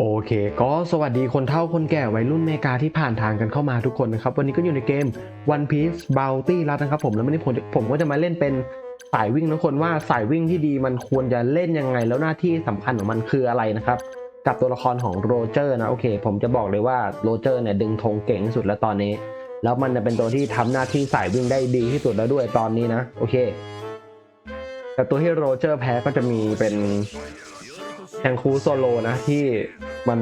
โอเค ก็สวัสดีคนเฒ่าคนแก่วัยรุ่นเมกาที่ผ่านทางกันเข้ามาทุกคนนะครับ วันนี้ก็อยู่ในเกม One Piece Bounty รัดนะครับผมแล้ววันนี้ผมผมก็จะมาเล่นเป็นสายวิ่งทุกคนว่าสายวิ่งที่ดีมันควรจะเล่นยังไง แล้วหน้าที่สำคัญของมันคืออะไรนะครับ กับตัวละครของโรเจอร์นะโอเค ผมจะบอกเลยว่าโรเจอร์เนี่ยดึงธงเก่งที่สุดแล้วตอนนี้ แล้วมันจะเป็นตัวที่ทำหน้าที่สายวิ่งได้ดีที่สุดแล้วด้วยตอนนี้นะโอเค แต่ตัวที่โรเจอร์แพ้ก็จะมีเป็นแทงคูโซโลนะที่ มัน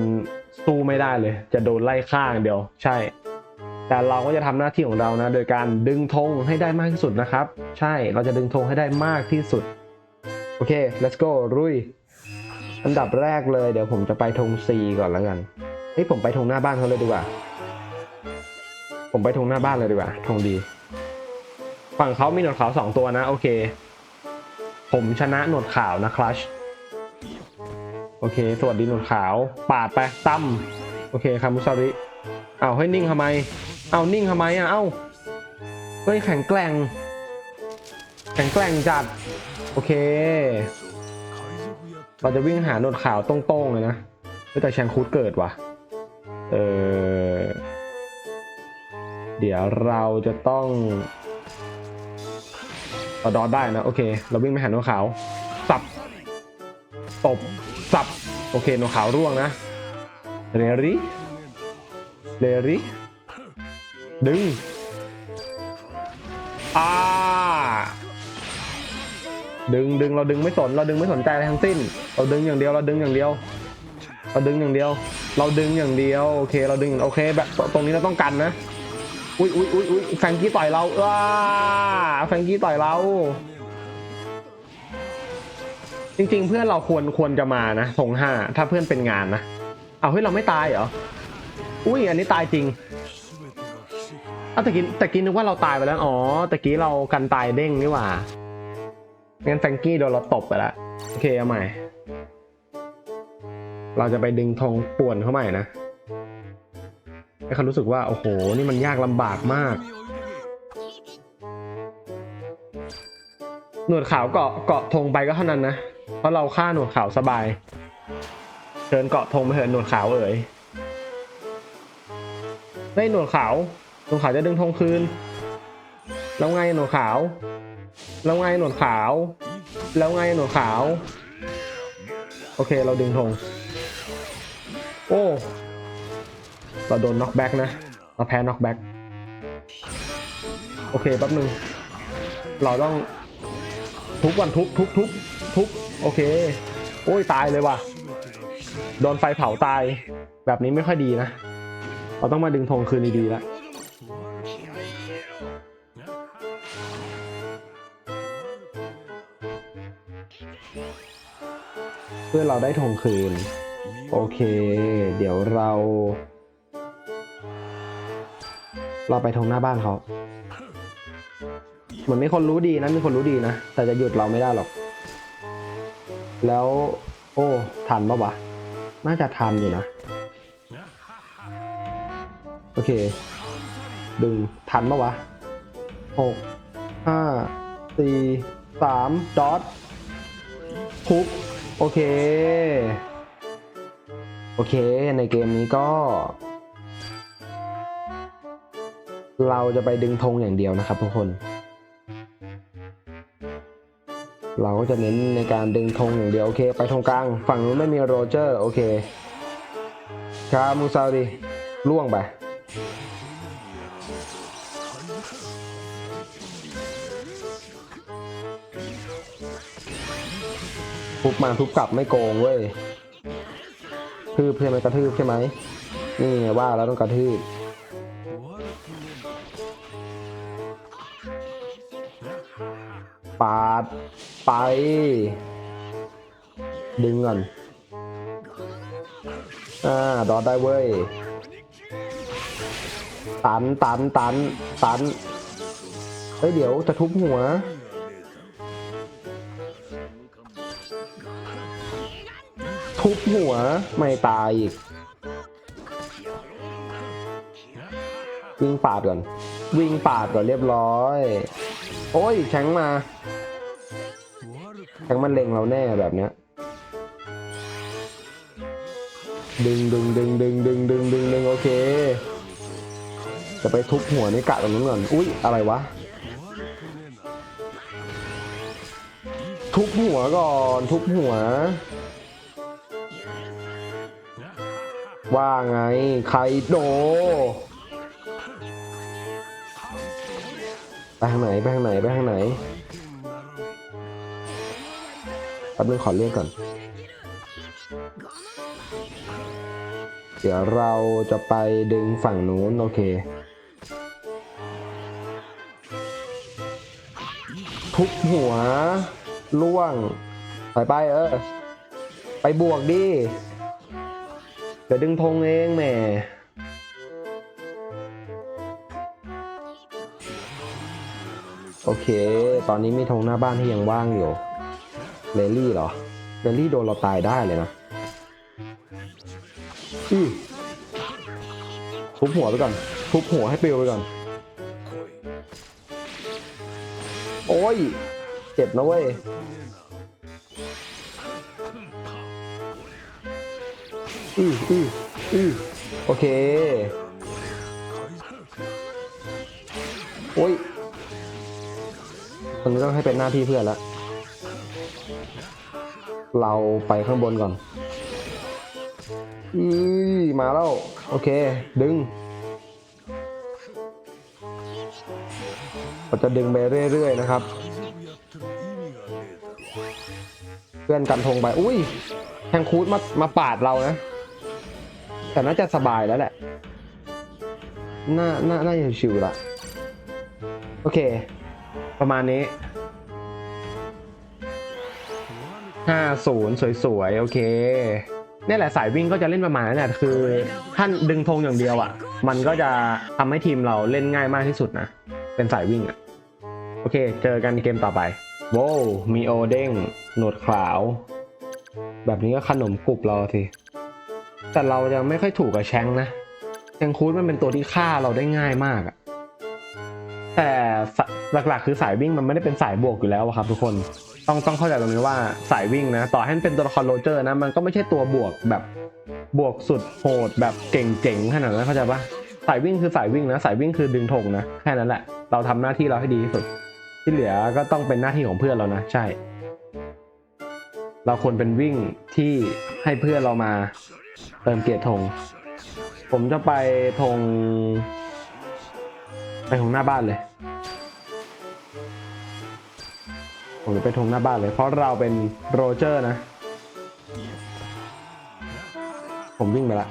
สู้ไม่ได้เลย จะโดนไล่ฆ่าอย่างเดียวใช่ แต่เราก็จะทำหน้าที่ของเรานะ โดยการดึงธงให้ได้มากที่สุดนะครับ ใช่เราจะดึงธงให้ได้มากที่สุดโอเค let's go รุยอันดับแรกเลยเดี๋ยวผมจะไปธง C ก่อนแล้วกันเฮ้ยผมไปธงหน้าบ้านเขาเลยดีกว่า ผมไปธงหน้าบ้านเลยดีกว่าธงดี ฝั่งเขามีหนวดขาวสองตัวนะ โอเค ผมชนะหนวดขาวนะคลัช อเค สวัสดีหนวดขาว ปาดไปตั้มโอเคคามุซาริเอาให้นิ่งทำไม เอานิ่งทำไมอะ เอ้าเฮ้ยแข็งแกร่ง แข็งแกร่งจัด โอเค เราจะวิ่งหาหนวดขาวตรงๆเลยนะแต่แชงคูดเกิดว่ะ เออ เดี๋ยวเราจะต้องเราดอดได้นะ โอเค เราวิ่งไปหาหนวดขาว สับ ตบ อเคหนวดขาวร่วงนะเรริเรริดึงอ่าดึงดึงเราดึงไม่สนเราดึงไม่สนใจอะไรทั้งสิ้น เราดึงอย่างเดียวเราดึงอย่างเดียว เราดึงอย่างเดียว เราดึงอย่างเดียวโอเคเราดึงโอเคแบบตรงนี้เราต้องกันนะอุ้ยอุ้ยอุ้ยอุ้ยแฟงกี้ต่อยเราอ้าแฟงกี้ต่อยเรา จริงๆ เพื่อนเราควรควรจะมานะธงห้าถ้าเพื่อนเป็นงานนะ เอาเฮ้ยเราไม่ตายเหรอ อุ้ยอันนี้ตายจริงอ้าวตะกี้ตะกี้นึกว่าเราตายไปแล้ว อ๋อตะกี้เรากันตายเด้งนี่หว่างั้นแฟงกี้โดนเราตบไปแล้วโอเคเอาใหม่ เราจะไปดึงธงป่วนเข้าใหม่นะให้เขารู้สึกว่า โอ้โห นี่มันยากลำบากมาก หนวดขาวเกาะเกาะธงไปก็เท่านั้นนะ เพราะเราฆ่าหนวดขาวสบายเชิญเกาะธงไปเถิดหนวดขาวเอ๋ยไม่หนวดขาวหนวดขาวจะดึงธงคืน แล้วไงหนวดขาว แล้วไงหนวดขาว แล้วไงหนวดขาว โอเคเราดึงธง โอ้เราโดนน็อกแบ็กนะเราแพ้น็อกแบ็กโอเคแป๊บนึง เราต้องทุบก่อนทุบทุบทุบทุบ โอเค โอ้ยตายเลยว่ะ โดนไฟเผาตาย แบบนี้ไม่ค่อยดีนะ เราต้องมาดึงธงคืนดีๆแล้วเพื่อเราได้ธงคืน โอเค เดี๋ยวเรา เราไปธงหน้าบ้านเขาเหมือนมีคนรู้ดีนะมีคนรู้ดีนะ แต่จะหยุดเราไม่ได้หรอก แล้ว โอ้ทันปะวะน่าจะทันอยู่นะ โอเค ดึงทันปะวะหกห้าสี่สามดอททุบโอเค โอเค ในเกมนี้ก็ เราจะไปดึงธงอย่างเดียวนะครับทุกคน เราก็จะเน้นในการดึงธงอย่างเดียวโอเค ไปธงกลาง ฝั่งนู้นไม่มีโรเจอร์ โอเคคามูซาดิล่วงไปทุบมาทุบกลับไม่โกงเว้ยทืบใช่ไหมกระทืบใช่ไหมนี่ว่าแล้วต้องกระทืบ ปาดไป ดึงก่อน อ่า ดอดได้เว้ย ตัน ตัน ตัน ตัน เฮ้ย เดี๋ยวจะทุบหัว ทุบหัว ไม่ตายอีก วิ่งปาดก่อน วิ่งปาดก่อนเรียบร้อย โอ้ยแข็งมาแข็งมันเล็งเราแน่แบบเนี้ย ดึงดึงดึงดึงดึงดึงดึงดึงโอเค จะไปทุบหัวนี่กะตรงนู้นก่อนอุ้ยอะไรวะ ทุบหัวก่อน ทุบหัว ว่าไง ใครโด ไปทางไหนไปทางไหนไปทางไหนแป๊บนึงขอเรียกก่อน เดี๋ยวเราจะไปดึงฝั่งนู้นโอเค ทุบหัวล่วงไปไปเออ ไปบวกดิ เดี๋ยวดึงธงเองแหม โอเค ตอนนี้มีธงหน้าบ้านที่ยังว่างอยู่เลลี่เหรอเลลี่โดนเราตายได้เลยนะอือทุบหัวไปก่อนทุบหัวให้เปลวไปก่อน โอ้ย เจ็บนะเว้ยอืออืออือโอเค โอ้ย คนนี้ต้องให้เป็นหน้าที่เพื่อนแล้วเราไปข้างบนก่อนอือมาแล้ว โอเค ดึงเราจะดึงไปเรื่อยๆนะครับ เพื่อนกันธงไป อุ้ยแทงคูดมามาปาดเรานะ แต่น่าจะสบายแล้วแหละ น่า น่า น่าจะชิวละ โอเค ประมาณนี้ห้าศูนย์สวยๆ โอเคนี่แหละสายวิ่งก็จะเล่นประมาณนั้นแหละคือท่านดึงธงอย่างเดียวอะ มันก็จะทำให้ทีมเราเล่นง่ายมากที่สุดนะ เป็นสายวิ่งอะ โอเค เจอกันเกมต่อไปโว้มีโอเด้งหนวดขาว แบบนี้ก็ขนมกรุบเราสิแต่เราจะไม่ค่อยถูกกับแชงนะแชงคูดมันเป็นตัวที่ฆ่าเราได้ง่ายมากอะ แต่หลักๆ คือสายวิ่งมันไม่ได้เป็นสายบวกอยู่แล้วอะครับ ทุกคนต้องต้องเข้าใจตรงนี้ว่าสายวิ่งนะ ต่อให้มันเป็นตัวละครโรเจอร์นะมันก็ไม่ใช่ตัวบวกแบบบวกสุดโหดแบบเก่งๆขนาดนั้นเข้าใจปะสายวิ่งคือสายวิ่งนะสายวิ่งคือดึงธงนะแค่นั้นแหละ เราทำหน้าที่เราให้ดีที่สุด ที่เหลือก็ต้องเป็นหน้าที่ของเพื่อนเรานะ ใช่ เราควรเป็นวิ่งที่ให้เพื่อนเรามาเติมเกียรติธงผมจะไปธงไปธงหน้าบ้านเลย ผมจะไปธงหน้าบ้านเลย เพราะเราเป็นโรเจอร์นะ ผมวิ่งไปละ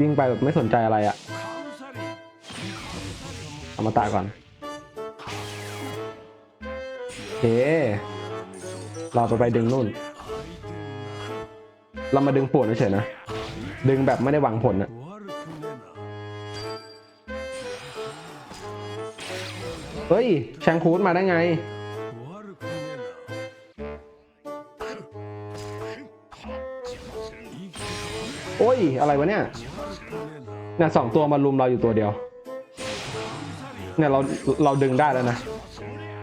วิ่งไปแบบไม่สนใจอะไรอะเอามาตาก่อนโอเคเราไปไปดึงนู่น เรามาดึงปวดเฉยนะ ดึงแบบไม่ได้หวังผลนะ เฮ้ย แชงคูดมาได้ไง โอ้ย อะไรวะเนี่ยเนี่ยสองตัวมาลุมเราอยู่ตัวเดียว เนี่ยเราเราดึงได้แล้วนะ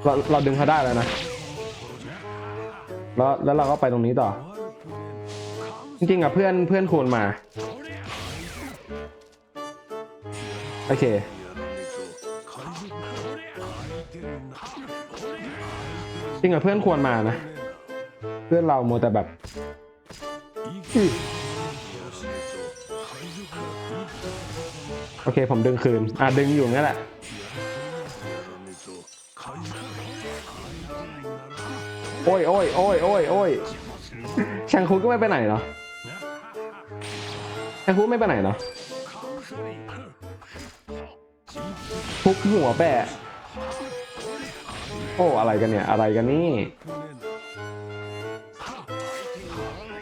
เราเราดึงเขาได้แล้วนะ แล้วแล้วเราก็ไปตรงนี้ต่อ จริงๆอะเพื่อนเพื่อนควรมา โอเค จริงอะเพื่อนควรมานะ เพื่อนเราโมวแต่แบบอื้อโอเคผมดึงคืน อะดึงอยู่งั้นแหละโอ้ยโอ้ยโอ้ยโอ้ยโอ้ยแชงคูก็ไม่ไปไหนเนาะแชงคูไม่ไปไหนเนาะทุบหัวแปะ โอ้อะไรกันเนี่ย อะไรกันนี่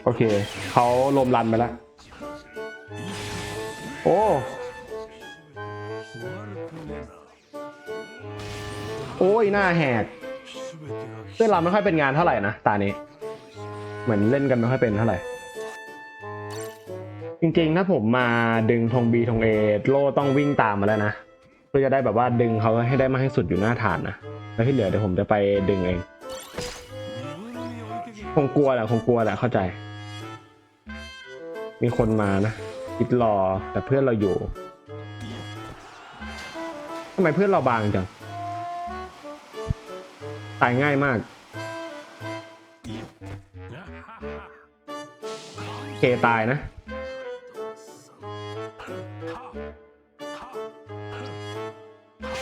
โอเค เขาลมรันไปแล้ว โอ้โอ้ยหน้าแหกเพื่อนเราไม่ค่อยเป็นงานเท่าไหร่นะตานี้ เหมือนเล่นกันไม่ค่อยเป็นเท่าไหร่ จริงๆถ้าผมมาดึงธงบีธงเอโลต้องวิ่งตามมาแล้วนะเพื่อจะได้แบบว่าดึงเขาให้ได้มากที่สุดอยู่หน้าฐานนะ แล้วที่เหลือเดี๋ยวผมจะไปดึงเองคงกลัวแหละคงกลัวแหละเข้าใจ มีคนมานะคิดรอแต่เพื่อนเราอยู่ทำไมเพื่อนเราบางจังตายง่ายมากเคตายนะ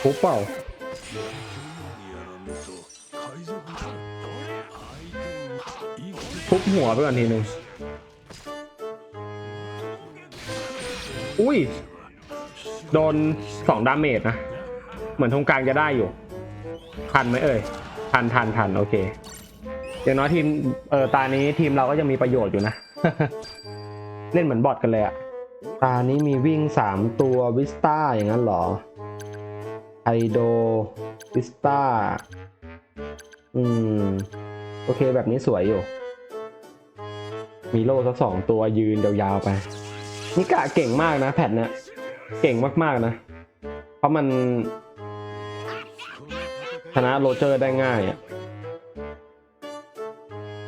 ปุ๊บเปล่า หัวไปก่อนทีหนึ่งอุ้ย โดนสองดาเมจนะ เหมือนทงกลางจะได้อยู่ ทันไหมเอ่ย ทันทันทันโอเค อย่างน้อยทีม เออตานี้ทีมเราก็ยังมีประโยชน์อยู่นะ เล่นเหมือนบอทกันเลยอะตานี้มีวิ่งสามตัววิสตาอย่างนั้นเหรอไฮโดวิสตาอืม โอเคแบบนี้สวยอยู่ มีโล่สักสองตัวยืนยาวๆไป นิกะเก่งมากนะ แพทเนี่ยเก่งมากๆนะ เพราะมันชนะโรเจอร์ได้ง่ายอะ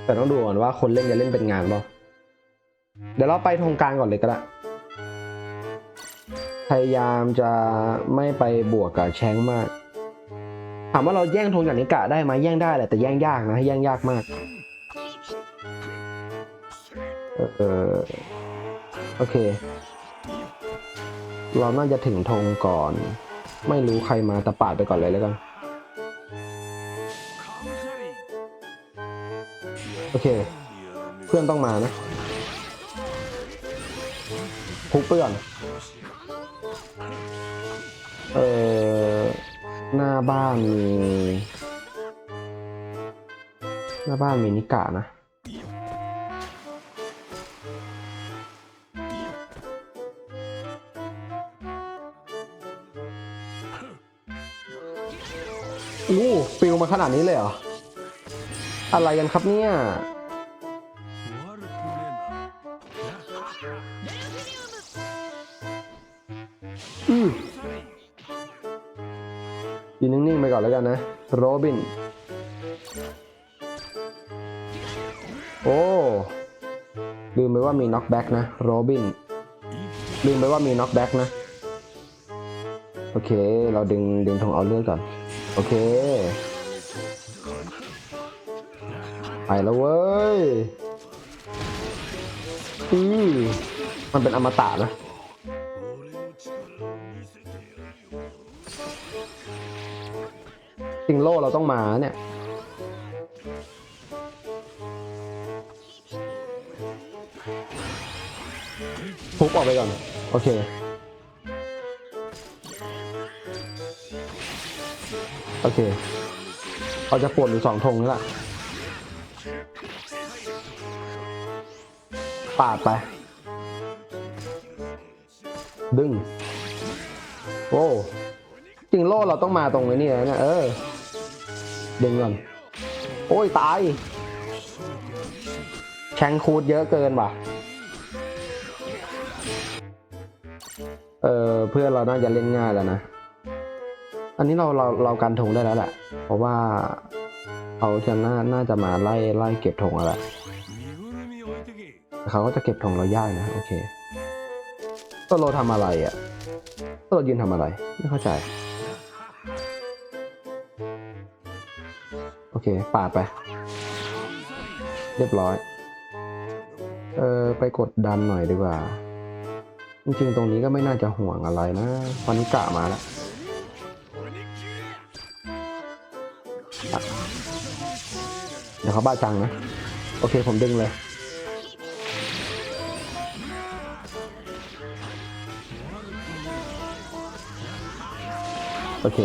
แต่ต้องดูก่อนว่าคนเล่นจะเล่นเป็นงานเปล่าเดี๋ยวเราไปทงกลางก่อนเลยก็ได้พยายามจะไม่ไปบวกกับแชงมาก ถามว่าเราแย่งธงจากนิกะได้ไหมแย่งได้แหละแต่แย่งยากนะแย่งยากมาก เออโอเค เราน่าจะถึงธงก่อน ไม่รู้ใครมาแต่ปาดไปก่อนเลยแล้วกัน โอเค เพื่อนต้องมานะพุกไปก่อนเออหน้าบ้านมี หน้าบ้านมีนิกะนะ อู้ฟิลมาขนาดนี้เลยเหรอ อะไรกันครับเนี่ย อืมยืนนิ่งๆไปก่อนแล้วกันนะ โรบิน โอ้ ลืมไปว่ามีน็อกแบ็กนะ โรบิน ลืมไปว่ามีน็อกแบ็กนะ โอเค เราดึงดึงธงเอาเลือดก่อน โอเค ไปแล้วเว้ยอือมันเป็นอมตะนะจริงโล่เราต้องมาเนี่ยทุบออกไปก่อน โอเค โอเคเราจะปวดอยู่สองธงนี่แหละปาดไป ดึง โอ้จริงโล่เราต้องมาตรงนี้นะเนี่ยเออ ดึงก่อน โอ้ย ตาย แชงคูดเยอะเกินว่ะ เออ เพื่อนเราน่าจะเล่นง่ายแล้วนะ อันนี้เราเราเรากันธงได้แล้วแหละ เพราะว่าเขาจะน่าน่าจะมาไล่ไล่เก็บธงแล้วแหละเขาก็จะเก็บธงเรายากนะโอเคตัวโลทำอะไรอะ่ะตัวโลยืนทำอะไร ไม่เข้าใจ โอเคปาดไป เรียบร้อย เออไปกดดันหน่อยดีกว่า จริงๆตรงนี้ก็ไม่น่าจะห่วงอะไรนะฟันกะมาแล้ว ดี๋ยวเขาบ้าจังนะ โอเคผมดึงเลยโอเค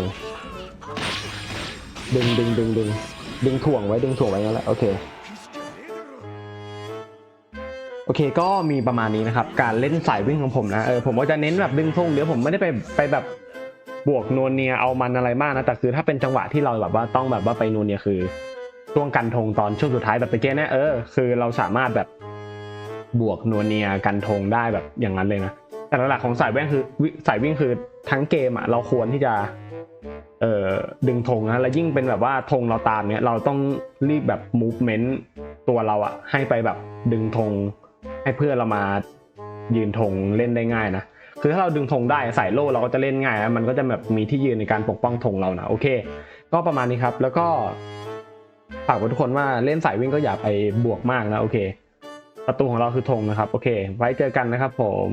ดึงดึงดึงดึงดึงถ่วงไว้ดึงถ่วงไว้นั่นแหละโอเคโอเคก็มีประมาณนี้นะครับ การเล่นสายวิ่งของผมนะเออผมก็จะเน้นแบบดึงทงเดี๋ยวผมไม่ได้ไปไปแบบบวกนวเนียเอามันอะไรมากนะแต่คือถ้าเป็นจังหวะที่เราแบบว่าต้องแบบว่าไปนวเนียคือ ช่วงกันธงตอนช่วงสุดท้ายแบบตะเกียเนี่ยเออคือเราสามารถแบบบวกนวลเนียกันธงได้แบบอย่างนั้นเลยนะแต่หลักของสายวิ่งคือสายวิ่งคือทั้งเกมอะเราควรที่จะเอ่อดึงธงนะแล้วยิ่งเป็นแบบว่าธงเราตามเนี้ยเราต้องรีบแบบ movement ตัวเราอะให้ไปแบบดึงธงให้เพื่อนเรามายืนธงเล่นได้ง่ายนะคือถ้าเราดึงธงได้ใส่โล่เราก็จะเล่นง่ายมันก็จะแบบมีที่ยืนในการปกป้องธงเรานะโอเค ก็ประมาณนี้ครับ แล้วก็ ฝากไว้ทุกคนว่าเล่นสายวิ่งก็อย่าไปบวกมากนะโอเค ประตูของเราคือธงนะครับ โอเค ไว้เจอกันนะครับผม